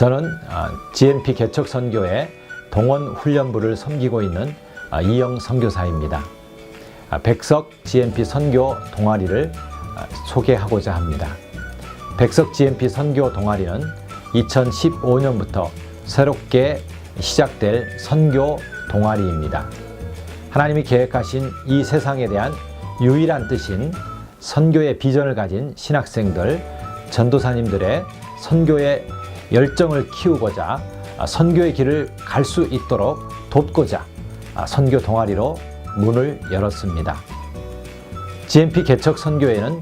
저는 아, GNP 개척 선교회 동원 훈련부를 섬기고 있는 아, 이영 선교사입니다. 아, 백석 GNP 선교 동아리를 아, 소개하고자 합니다. 백석 GNP 선교 동아리는 2015년부터 새롭게 시작될 선교 동아리입니다. 하나님이 계획하신 이 세상에 대한 유일한 뜻인 선교의 비전을 가진 신학생들, 전도사님들의 선교의 열정을 키우고자 아, 선교의 길을 갈 수 있도록 돕고자 아, 선교 동아리로 문을 열었습니다. GNP 개척 선교회는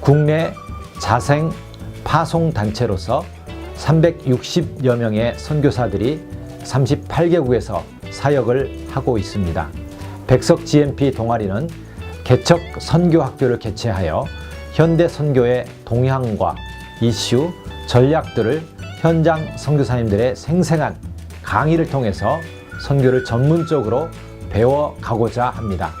국내 자생 파송 단체로서 360여 명의 선교사들이 38개국에서 사역을 하고 있습니다. 백석 GNP 동아리는 개척 선교 학교를 개최하여 현대 선교의 동향과 이슈, 전략들을 현장 선교사님들의 생생한 강의를 통해서 선교를 전문적으로 배워가고자 합니다.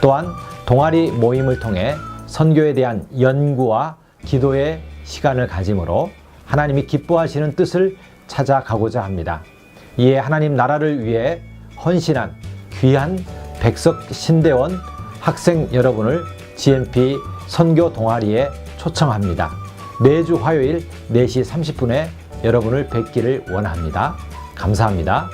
또한 동아리 모임을 통해 선교에 대한 연구와 기도의 시간을 가짐으로 하나님이 기뻐하시는 뜻을 찾아가고자 합니다. 이에 하나님 나라를 위해 헌신한 귀한 백석 신대원 학생 여러분을 GNP 선교 동아리에 초청합니다. 매주 화요일 4시 30분에 여러분을 뵙기를 원합니다. 감사합니다.